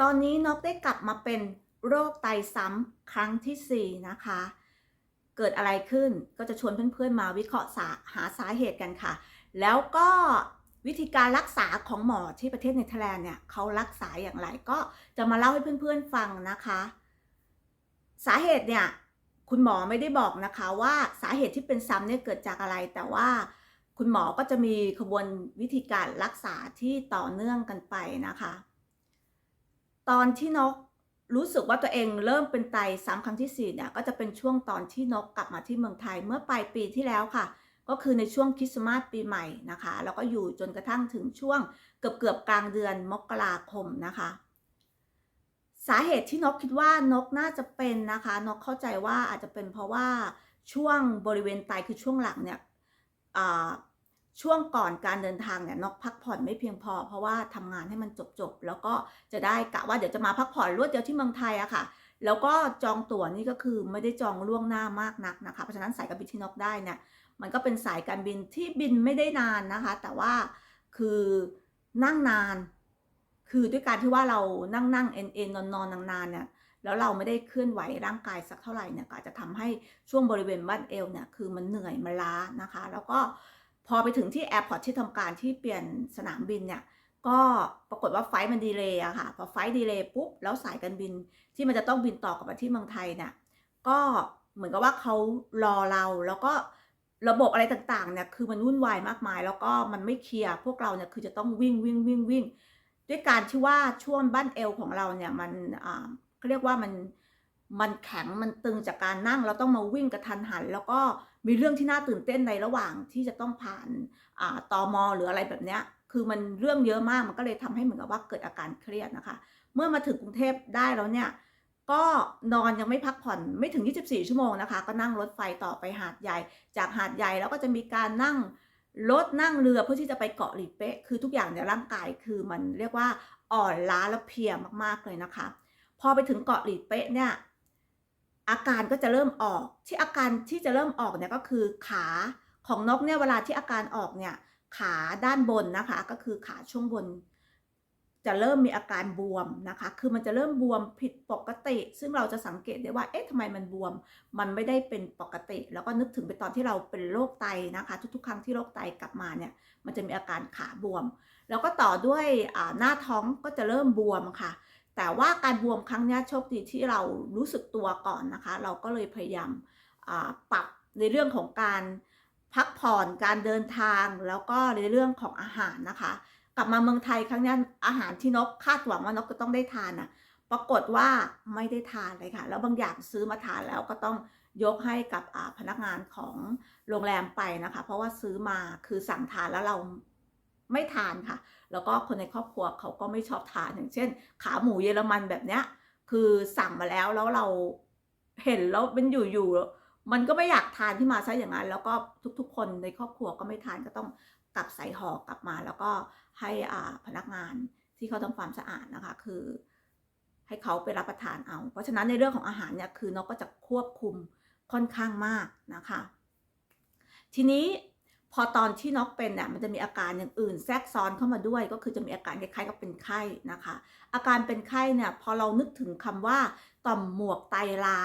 ตอนนี้นกได้กลับมาเป็นโรคไตซ้ำครั้งที่ 4 นะคะ เกิดอะไรขึ้นก็จะชวนเพื่อนๆมาวิเคราะห์สาหาสาเหตุกันค่ะ แล้วก็วิธีการรักษาของหมอที่ประเทศเนเธอร์แลนด์เนี่ยเขารักษาอย่างไรก็จะมาเล่าให้เพื่อนๆฟังนะคะ สาเหตุเนี่ยคุณหมอไม่ได้บอกนะคะว่าสาเหตุที่เป็นซ้ำเนี่ยเกิดจากอะไร แต่ว่าคุณหมอก็จะมีขบวนวิธีการรักษาที่ต่อเนื่องกันไปนะคะ ตอนที่นกรู้สึกว่าตัวเองเริ่มเป็นไตซ้ำครั้งที่4เนี่ยก็จะเป็นช่วงตอนที่นกกลับมาที่เมืองไทยเมื่อปลายปีที่แล้วค่ะ ก็คือในช่วงคริสต์มาสปีใหม่นะคะแล้วก็อยู่จนกระทั่งถึงช่วงเกือบเกือบกลางเดือนมกราคมนะคะ สาเหตุที่นกคิดว่านกน่าจะเป็นนะคะ นกเข้าใจว่าอาจจะเป็นเพราะว่าช่วงบริเวณไตคือช่วงหลังเนี่ย ช่วงก่อนการเดินทางเนี่ยนกพักผ่อนไม่เพียงพอ เพราะว่าทำงานให้มันจบๆแล้วก็จะได้กะว่าเดี๋ยวจะมาพักผ่อนรวดเดียวที่เมืองไทยอะค่ะ แล้วก็จองตั๋วนี่ก็คือไม่ได้จองล่วงหน้ามากนักนะคะ เพราะฉะนั้นสายการบินที่นกได้เนี่ยมันก็เป็นสายการบินที่บินไม่ได้นานนะคะ แต่ว่าคือนั่งนาน คือด้วยการที่ว่าเรานั่งนั่งเอ็นเอ็นนอนนอนนานๆเนี่ยแล้วเราไม่ได้เคลื่อนไหวร่างกายสักเท่าไหร่เนี่ยก็อาจจะทำให้ช่วงบริเวณบั้นเอวเนี่ยคือมันเหนื่อยมันล้านะคะ แล้วก็ พอไปถึงที่แอร์พอร์ตที่ทำการที่เปลี่ยนสนามบินเนี่ย ก็ปรากฏว่าไฟล์มันดีเลย์อะค่ะ พอไฟล์ดีเลย์ปุ๊บ แล้วสายการบินที่มันจะต้องบินต่อกลับมาที่เมืองไทยเนี่ย ก็เหมือนกับว่าเขารอเราแล้วก็ระบบอะไรต่างๆเนี่ยคือมันวุ่นวายมากมาย แล้วก็มันไม่เคลียร์พวกเราเนี่ยคือจะต้องวิ่งวิ่งวิ่งวิ่ง ด้วยการที่ว่าช่วงบ้านเอวของเราเนี่ยมันอ่าเขาเรียกว่ามัน มันแข็งมันตึงจากการนั่งเราต้องมาวิ่งกระทันหัน แล้วก็มีเรื่องที่น่าตื่นเต้นในระหว่างที่จะต้องผ่านอ่าตอมหรืออะไรแบบเนี้ยคือมันเรื่องเยอะมากมันก็เลยทำให้เหมือนกับว่าเกิดอาการเครียดนะคะ เมื่อมาถึงกรุงเทพได้แล้วเนี่ยก็นอนยังไม่พักผ่อนไม่ถึง 24 ชั่วโมงนะคะ ก็นั่งรถไฟต่อไปหาดใหญ่ จากหาดใหญ่แล้วก็จะมีการนั่งรถนั่งเรือเพื่อที่จะไปเกาะหลีเป๊ะ คือทุกอย่างในร่างกายคือมันเรียกว่าอ่อนล้าและเพลียมากๆเลยนะคะ พอไปถึงเกาะหลีเป๊ะเนี่ย อาการก็จะเริ่มออก ที่อาการที่จะเริ่มออกเนี่ยก็คือขาของนกเนี่ยเวลาที่อาการออกเนี่ยขาด้านบนนะคะก็คือขาช่วงบน จะเริ่มมีอาการบวมนะคะ คือมันจะเริ่มบวมผิดปกติ ซึ่งเราจะสังเกตได้ว่าเอ๊ะทำไมมันบวม มันไม่ได้เป็นปกติ แล้วก็นึกถึงไปตอนที่เราเป็นโรคไตนะคะ ทุกๆ ครั้งที่โรคไตกลับมาเนี่ยมันจะมีอาการขาบวม แล้วก็ต่อด้วยหน้าท้องก็จะเริ่มบวมค่ะ แต่ว่าการบวมครั้งนี้โชคดีที่เรารู้สึกตัวก่อนนะคะ เราก็เลยพยายามปรับในเรื่องของการพักผ่อนการเดินทางแล้วก็ในเรื่องของอาหารนะคะ กลับมาเมืองไทยครั้งนี้อาหารที่นกคาดหวังว่านกจะต้องได้ทานนะปรากฏว่าไม่ได้ทานเลยค่ะ แล้วบางอย่างซื้อมาทานแล้วก็ต้องยกให้กับพนักงานของโรงแรมไปนะคะ เพราะว่าซื้อมาคือสั่งทานแล้วเรา ไม่ทานค่ะ แล้วก็คนในครอบครัวเขาก็ไม่ชอบทานอย่างเช่น ขาหมูเยอรมันแบบเนี้ยคือสั่งมาแล้วแล้วเราเห็นแล้วเป็นอยู่ๆมันก็ไม่อยากทานที่มาซะอย่างนั้น แล้วก็ทุกๆ คนในครอบครัวก็ไม่ทานก็ต้องกลับใส่ห่อกลับมา แล้วก็ให้อ่าพนักงานที่เขาทำความสะอาดนะคะ คือ ให้เขาไปรับประทานเอา เพราะฉะนั้นในเรื่องของอาหารเนี่ยคือนกก็จะควบคุมค่อนข้างมากนะคะ ทีนี้ พอตอนที่น็อกเป็นเนี่ยมันจะมีอาการอย่างอื่นแทรกซ้อนเข้ามาด้วย ก็คือจะมีอาการคล้ายๆกับเป็นไข้นะคะ อาการเป็นไข้เนี่ยพอเรานึกถึงคำว่าต่อมหมวกไตล้า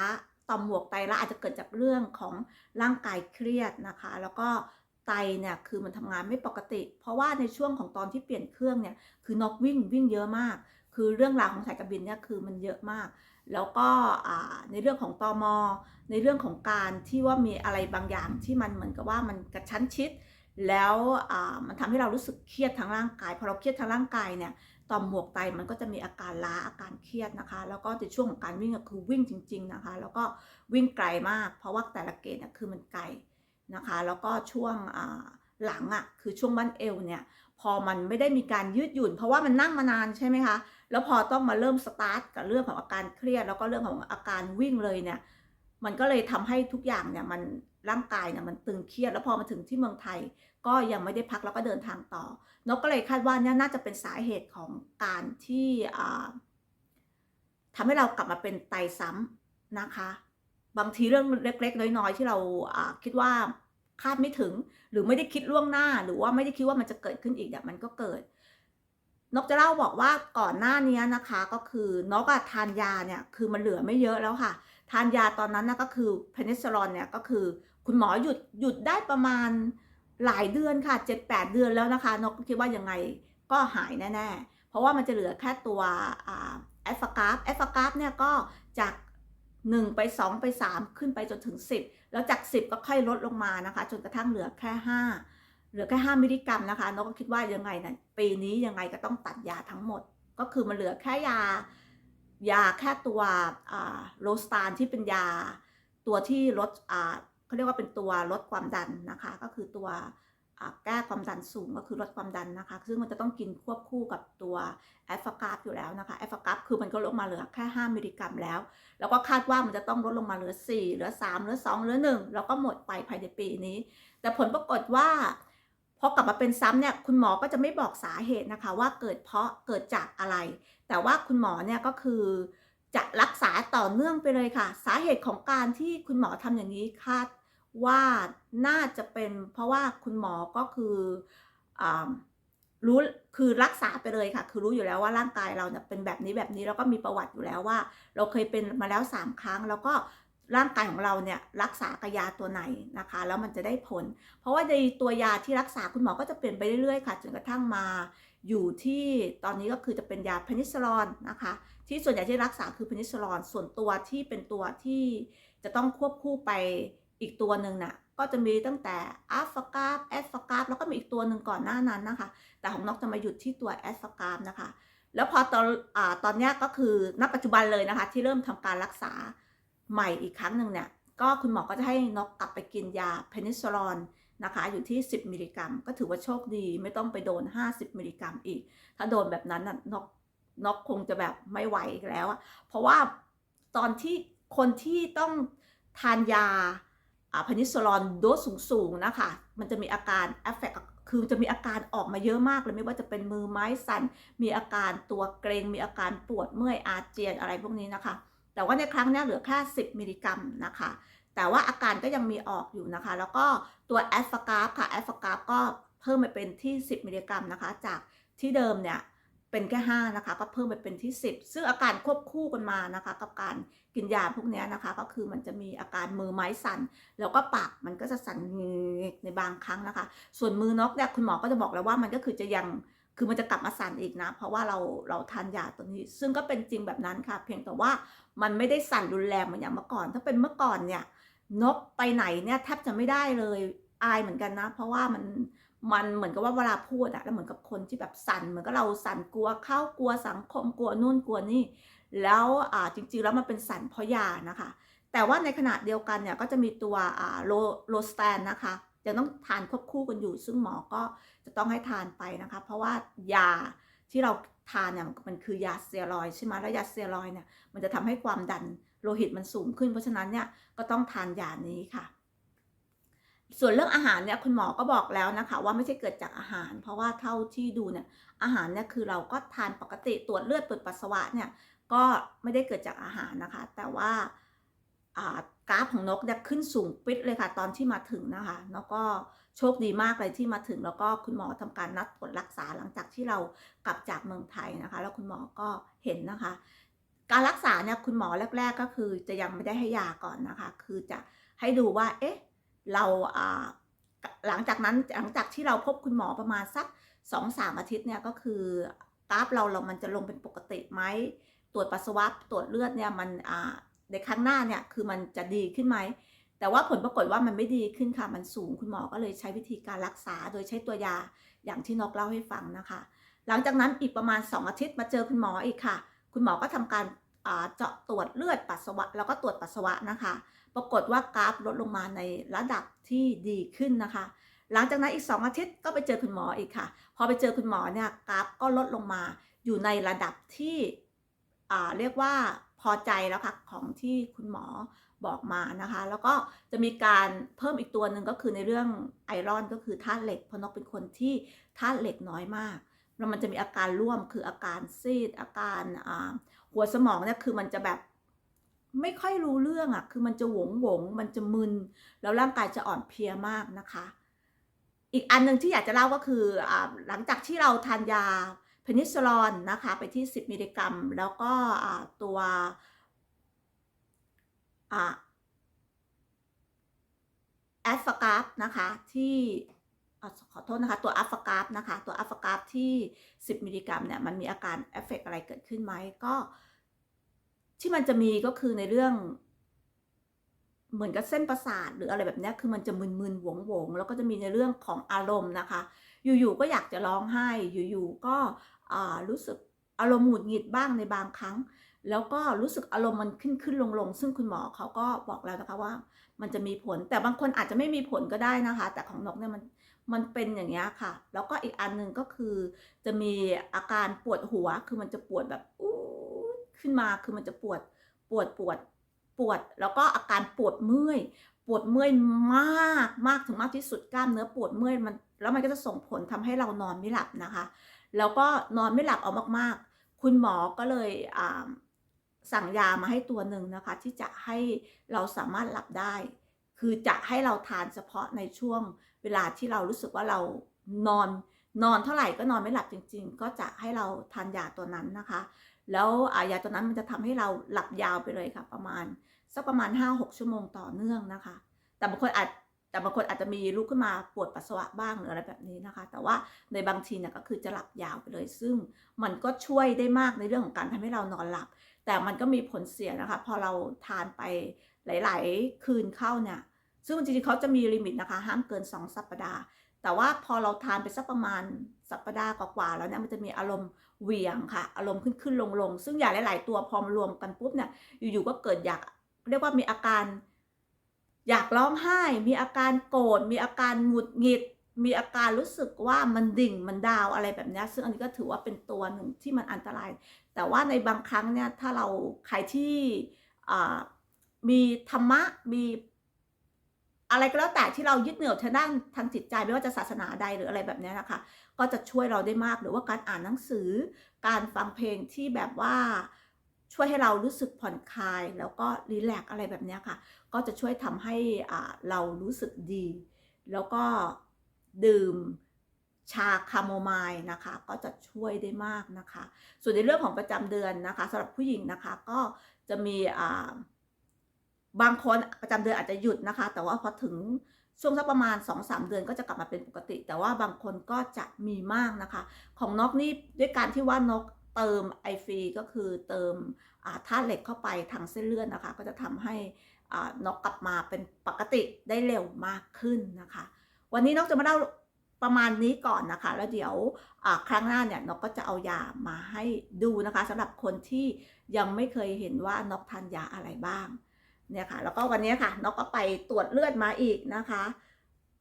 ต่อมหมวกไตล้าอาจจะเกิดจากเรื่องของร่างกายเครียดนะคะ แล้วก็ไตเนี่ยคือมันทำงานไม่ปกติ เพราะว่าในช่วงของตอนที่เปลี่ยนเครื่องเนี่ยคือนกวิ่งวิ่งเยอะมาก คือเรื่องราวของสายการบินเนี่ยคือมันเยอะมาก แล้วก็ในเรื่องของตอมอในเรื่องของการที่ว่ามีอะไรบางอย่างที่มันเหมือนกับว่ามันกระชั้นชิด แล้วมันทำให้เรารู้สึกเครียดทางร่างกายพอเราเครียดทางร่างกายเนี่ยต่อมหมวกไตมันก็จะมีอาการล้าอาการเครียดนะคะ แล้วก็ในช่วงของการวิ่งก็คือวิ่งจริง ๆนะคะ แล้วก็วิ่งไกลมาก เพราะว่าแต่ละเกณฑ์เนี่ยคือมันไกลนะคะ แล้วก็ช่วงหลังอะ่ะคือช่วงบั้นเอวเนี่ยพอมันไม่ได้มีการยืดหยุ่น เพราะว่ามันนั่งมานานใช่ไหมคะ แล้วพอต้องมาเริ่มสตาร์ทกับเรื่องของอาการเครียด แล้วก็เรื่องของอาการวิ่งเลยเนี่ย มันก็เลยทำให้ทุกอย่างเนี่ยมันร่างกายเนี่ยมันตึงเครียด แล้วพอมาถึงที่เมืองไทย ก็ยังไม่ได้พักแล้วก็เดินทางต่อ นกก็เลยคาดว่านี่น่าจะเป็นสาเหตุของการที่ทำให้เรากลับมาเป็นไตซ้ำนะคะ บางทีเรื่องเล็ก ๆ น้อย ๆ ที่เราคิดว่าคาดไม่ถึง หรือไม่ได้คิดล่วงหน้า หรือว่าไม่ได้คิดว่ามันจะเกิดขึ้นอีกเนี่ยมันก็เกิด นกจะเล่าบอกว่าก่อนหน้านี้นะคะก็คือนกอะทานยาเนี่ยคือมันเหลือไม่เยอะแล้วค่ะ ทานยาตอนนั้นนะก็คือเพนิซิลลอนเนี่ยก็คือคุณหมอหยุดหยุดได้ประมาณหลายเดือนค่ะ 7-8 เดือนแล้วนะคะ นกคิดว่ายังไงก็หายแน่ ๆ เพราะว่ามันจะเหลือแค่ตัวแอฟกราฟแอฟกราฟเนี่ยก็จาก 1 ไป 2 ไป 3 ขึ้นไปจนถึง 10 แล้วจาก 10 ก็ค่อยลดลงมานะคะ จนกระทั่งเหลือแค่ 5 เหลือแค่5มิลลิกรัมนะคะนกก็คิดว่ายังไงนะปีนี้ยังไงก็ต้องตัดยาทั้งหมด ก็คือมันเหลือแค่ยายาแค่ตัวโลสตานที่เป็นยาตัวที่ลดเขาเรียกว่าเป็นตัวลดความดันนะคะ ก็คือตัวแก้ความดันสูงก็คือลดความดันนะคะ ซึ่งมันจะต้องกินควบคู่กับตัวแอฟกาฟอยู่แล้วนะคะแอฟกาฟคือมันก็ลดมาเหลือแค่ 5 มิลลิกรัมแล้ว แล้วก็คาดว่ามันจะต้องลดลงมาเหลือ 4 เหลือ 3 เหลือ 2 เหลือ 1 แล้วก็หมดไปภายในปีนี้ แต่ผลปรากฏว่า พอกลับมาเป็นซ้ำเนี่ยคุณหมอก็จะไม่บอกสาเหตุนะคะว่าเกิดเพราะเกิดจากอะไร แต่ว่าคุณหมอเนี่ยก็คือจะรักษาต่อเนื่องไปเลยค่ะ สาเหตุของการที่คุณหมอทำอย่างนี้คาดว่าน่าจะเป็นเพราะว่าคุณหมอก็คืออรู้คือรักษาไปเลยค่ะ คือรู้อยู่แล้วว่าร่างกายเราเนี่ยเป็นแบบนี้แบบนี้แล้วก็มีประวัติอยู่แล้วว่า เราเคยเป็นมาแล้ว 3 ครั้ง แล้วก็ ร่างกายของเราเนี่ยรักษากยาตัวไหนนะคะ แล้วมันจะได้ผล เพราะว่าในตัวยาที่รักษาคุณหมอก็จะเปลี่ยนไปเรื่อยๆค่ะจนกระทั่งมาอยู่ที่ตอนนี้ก็คือจะเป็นยาเพนิซิลลอนนะคะ ที่ส่วนใหญ่ที่รักษาคือเพนิซิลลอนส่วนตัวที่เป็นตัวที่จะต้องควบคู่ไปอีกตัวหนึ่งน่ะก็จะมีตั้งแต่อัฟฟากาฟแอสฟากาฟแล้วก็มีอีกตัวหนึ่งก่อนหน้านั้นนะคะ แต่ของนกจะมาหยุดที่ตัวแอสฟากาฟนะคะ แล้วพอตอนอตอนนี้ก็คือณปัจจุบันเลยนะคะ ที่เริ่มทำการรักษา ใหม่อีกครั้งหนึ่งเนี่ยก็คุณหมอก็จะให้นกกลับไปกินยาเพนิซิลลอนนะคะอยู่ที่ 10 มิลลิกรัม ก็ถือว่าโชคดีไม่ต้องไปโดน 50 มิลลิกรัมอีก ถ้าโดนแบบนั้นน่ะนกนกคงจะแบบไม่ไหวแล้วอะเพราะว่าตอนที่คนที่ต้องทานยาพนิซิลลอนโดสสูงๆนะคะ มันจะมีอาการเอฟเฟกคือจะมีอาการออกมาเยอะมากเลยไม่ว่าจะเป็นมือไม้สั่น มีอาการตัวเกรงมีอาการปวดเมื่อยอาเจียนอะไรพวกนี้นะคะ แต่ว่าในครั้งนี้เหลือแค่ 10 มิลลิกรัมนะคะ แต่ว่าอาการก็ยังมีออกอยู่นะคะ แล้วก็ตัวแอสฟากราฟค่ะแอสฟากราฟก็เพิ่มไปเป็นที่ 10 มิลลิกรัมนะคะ จากที่เดิมเนี่ยเป็นแค่ 5 นะคะ ก็เพิ่มไปเป็นที่ 10 ซึ่งอาการควบคู่กันมานะคะ กับการกินยาพวกนี้นะคะ ก็คือมันจะมีอาการมือไม้สั่น แล้วก็ปากมันก็จะสั่นในบางครั้งนะคะ ส่วนมือนกเนี่ยคุณหมอก็จะบอกแล้วว่ามันก็คือจะยัง คือมันจะกลับมาสั่นอีกนะ เพราะว่าเราเราทานยาตัวนี้ ซึ่งก็เป็นจริงแบบนั้นค่ะ เพียงแต่ว่ามันไม่ได้สั่นรุนแรงเหมือนอย่างเมื่อก่อน ถ้าเป็นเมื่อก่อนเนี่ยนกไปไหนเนี่ยแทบจะไม่ได้เลยอายเหมือนกันนะ เพราะว่ามันมันเหมือนกับว่าเวลาพูดอะแล้วเหมือนกับคนที่แบบสั่นเหมือนกับเราสั่นกลัวเข้ากลัวสังคมกลัวนู่นกลัวนี่ แล้วอ่าจริงๆแล้วมันเป็นสั่นเพราะยานะคะ แต่ว่าในขณะเดียวกันเนี่ยก็จะมีตัวอ่าโลโลสแตนนะคะ ยังต้องทานควบคู่กันอยู่ ซึ่งหมอก็จะต้องให้ทานไปนะคะ เพราะว่ายาที่เราทานเนี่ยมันคือยาสเตียรอยใช่ไหมแล้วยาสเตียรอยเนี่ยมันจะทำให้ความดันโลหิตมันสูงขึ้น เพราะฉะนั้นเนี่ยก็ต้องทานยานี้ค่ะ ส่วนเรื่องอาหารเนี่ยคุณหมอก็บอกแล้วนะคะ ว่าไม่ใช่เกิดจากอาหาร เพราะว่าเท่าที่ดูเนี่ยอาหารเนี่ยคือเราก็ทานปกติตรวจเลือดตรวจปัสสาวะเนี่ยก็ไม่ได้เกิดจากอาหารนะคะ แต่ว่า กราฟของนกเนี่ยขึ้นสูงปิดเลยค่ะ ตอนที่มาถึงนะคะ แล้วก็โชคดีมากเลยที่มาถึง แล้วก็คุณหมอทำการนัดตรวจรักษาหลังจากที่เรากลับจากเมืองไทยนะคะ แล้วคุณหมอก็เห็นนะคะ การรักษาเนี่ยคุณหมอแรก ๆ ก็คือจะยังไม่ได้ให้ยาก่อนนะคะ คือจะให้ดูว่า เอ๊ะ เราหลังจากนั้นหลังจากที่เราพบคุณหมอประมาณสักสองสามอาทิตย์เนี่ยก็คือกราฟเราเรามันจะลงเป็นปกติไหมตรวจปัสสาวะตรวจเลือดเนี่ยมัน ในครั้งหน้าเนี่ยคือมันจะดีขึ้นไหมแต่ว่าผลปรากฏว่ามันไม่ดีขึ้นค่ะ มันสูงคุณหมอก็เลยใช้วิธีการรักษาโดยใช้ตัวยาอย่างที่นกเล่าให้ฟังนะคะ หลังจากนั้นอีกประมาณ 2 อาทิตย์มาเจอคุณหมออีกค่ะ คุณหมอก็ทำการเจาะตรวจเลือดปัสสาวะ แล้วก็ตรวจปัสสาวะนะคะ ปรากฏว่ากราฟลดลงมาในระดับที่ดีขึ้นนะคะ หลังจากนั้นอีก 2 อาทิตย์ก็ไปเจอคุณหมออีกค่ะ พอไปเจอคุณหมอเนี่ยกราฟก็ลดลงมาอยู่ในระดับที่เรียกว่า พอใจแล้วค่ะของที่คุณหมอบอกมานะคะ แล้วก็จะมีการเพิ่มอีกตัวหนึ่งก็คือในเรื่องไอรอนก็คือธาตุเหล็กเพราะนกเป็นคนที่ธาตุเหล็กน้อยมากแล้วมันจะมีอาการร่วมคืออาการซีด อาการหัวสมองเนี่ยคือมันจะแบบไม่ค่อยรู้เรื่องอะ่ะ คือมันจะหวงหวง มันจะมึน แล้วร่างกายจะอ่อนเพลียมากนะคะ อีกอันหนึ่งที่อยากจะเล่าก็คืออหลังจากที่เราทานยา เพนิซิลลอนนะคะไปที่ 10 มิลลิกรัม แล้วก็ตัวอ่าแอฟกราฟนะคะที่ขอโทษนะคะตัวอัฟกราฟนะคะตัวอัฟกราฟที่ 10 มิลลิกรัมเนี่ยมันมีอาการเอฟเฟกอะไรเกิดขึ้นไหมก็ ที่มันจะมีก็คือในเรื่อง เหมือนกับเส้นประสาทหรืออะไรแบบนี้คือมันจะมึนๆหวงๆแล้วก็จะมีในเรื่องของอารมณ์นะคะ อยู่ๆก็อยากจะร้องไห้ อยู่ๆก็รู้สึกอารมณ์หงุดหงิดบ้างในบางครั้ง แล้วก็รู้สึกอารมณ์มันขึ้นขึ้นลงลงซึ่งคุณหมอเขาก็บอกแล้วนะคะว่า มันจะมีผลแต่บางคนอาจจะไม่มีผลก็ได้นะคะ แต่ของนกเนี่ยมันมันเป็นอย่างเงี้ค่ะ แล้วก็อีกอันหนึ่งก็คือจะมีอาการปวดหัว คือมันจะปวดแบบอู้ขึ้นมา คือมันจะปวดปวดปวดปวด แล้วก็อาการปวดเมื่อยปวดเมื่อยมากมากถึงมากที่สุดกล้ามเนื้อปวดเมื่อยมัน แล้วมันก็จะส่งผลทำให้เรานอนไม่หลับนะคะ แล้วก็นอนไม่หลับเอามากๆ คุณหมอก็เลยสั่งยามาให้ตัวหนึ่งนะคะ ที่จะให้เราสามารถหลับได้ คือจะให้เราทานเฉพาะในช่วงเวลาที่เรารู้สึกว่าเรานอนนอนเท่าไหร่ก็นอนไม่หลับจริง ๆ ก็จะให้เราทานยาตัวนั้นนะคะ แล้วยาตัวนั้นมันจะทำให้เราหลับยาวไปเลยค่ะประมาณ สักประมาณ 5-6 ชั่วโมงต่อเนื่องนะคะ แต่บางคนอาจแต่บางคนอาจจะมีลุกขึ้นมาปวดปัสสาวะบ้างหรืออะไรแบบนี้นะคะ แต่ว่าในบางทีเนี่ยก็คือจะหลับยาวไปเลย ซึ่งมันก็ช่วยได้มากในเรื่องของการทำให้เรานอนหลับ แต่มันก็มีผลเสียนะคะ พอเราทานไปหลาย ๆ คืนเข้าเนี่ย ซึ่งจริงๆเขาจะมีลิมิตนะคะ ห้ามเกิน 2 สัปดาห์ แต่ว่าพอเราทานไปสักประมาณสัปดาห์กว่าๆแล้วเนี่ยมันจะมีอารมณ์เหวี่ยงค่ะ อารมณ์ขึ้นขึ้นลงลงๆซึ่งอย่างหลาย ๆ ตัวพอมารวมกันปุ๊บเนี่ยอยู่ๆก็เกิดอยาก เรียกว่ามีอาการอยากร้องไห้ มีอาการโกรธ มีอาการหงุดหงิด มีอาการรู้สึกว่ามันดิ่ง มันดาวอะไรแบบนี้ ซึ่งอันนี้ก็ถือว่าเป็นตัวหนึ่งที่มันอันตราย แต่ว่าในบางครั้งเนี่ย ถ้าเราใครที่มีธรรมะ มีอะไรก็แล้วแต่ที่เรายึดเหนี่ยวทางด้านทางจิตใจไม่ว่าจะศาสนาใดหรืออะไรแบบนี้นะคะ ก็จะช่วยเราได้มาก หรือว่าการอ่านหนังสือ การฟังเพลงที่แบบว่า ช่วยให้เรารู้สึกผ่อนคลาย แล้วก็รีแลกอะไรแบบนี้ค่ะ ก็จะช่วยทำให้อ่าเรารู้สึกดี แล้วก็ดื่มชาคาโมไมล์นะคะ ก็จะช่วยได้มากนะคะ ส่วนในเรื่องของประจำเดือนนะคะสำหรับผู้หญิงนะคะก็จะมีอ่าบางคนประจำเดือนอาจจะหยุดนะคะ แต่ว่าพอถึงช่วงสักประมาณ 2-3 เดือนก็จะกลับมาเป็นปกติ แต่ว่าบางคนก็จะมีมากนะคะ ของนกนี่ด้วยการที่ว่านก เติมไอฟีก็คือเติมธาตุเหล็กเข้าไปทางเส้นเลือดนะคะ ก็จะทำให้นกกลับมาเป็นปกติได้เร็วมากขึ้นนะคะ วันนี้นกจะมาเล่าประมาณนี้ก่อนนะคะ แล้วเดี๋ยวครั้งหน้าเนี่ยนกก็จะเอายามาให้ดูนะคะสำหรับคนที่ยังไม่เคยเห็นว่านกทานยาอะไรบ้างเนี่ยค่ะแล้วก็วันนี้ค่ะนกก็ไปตรวจเลือดมาอีกนะคะ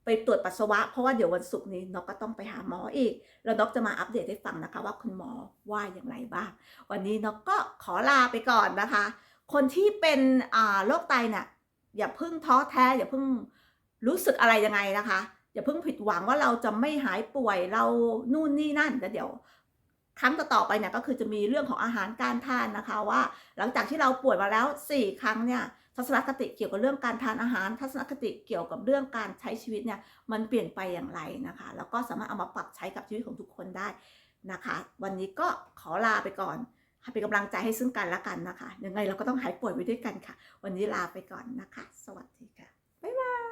ไปตรวจปัสสาวะ เพราะว่าเดี๋ยววันศุกร์นี้นกก็ต้องไปหาหมออีก แล้วนกจะมาอัปเดตให้ฟังนะคะว่าคุณหมอว่าอย่างไรบ้าง วันนี้นกก็ขอลาไปก่อนนะคะ คนที่เป็นโรคไตเนี่ยอย่าเพิ่งท้อแท้ อย่าเพิ่งรู้สึกอะไรยังไงนะคะ อย่าเพิ่งผิดหวังว่าเราจะไม่หายป่วยเรานู่นนี่นั่นแต่เดี๋ยวครั้งต่อๆไปเนี่ยก็คือจะมีเรื่องของอาหารการทานนะคะว่า หลังจากที่เราป่วยมาแล้ว 4 ครั้งเนี่ย ทัศนคติเกี่ยวกับเรื่องการทานอาหาร ทัศนคติเกี่ยวกับเรื่องการใช้ชีวิตเนี่ยมันเปลี่ยนไปอย่างไรนะคะ แล้วก็สามารถเอามาปรับใช้กับชีวิตของทุกคนได้นะคะ วันนี้ก็ขอลาไปก่อนให้เป็นกำลังใจให้ซึ่งกันและกันนะคะยังไงเราก็ต้องหายป่วยไปด้วยกันค่ะ วันนี้ลาไปก่อนนะคะ สวัสดีค่ะบ๊ายบาย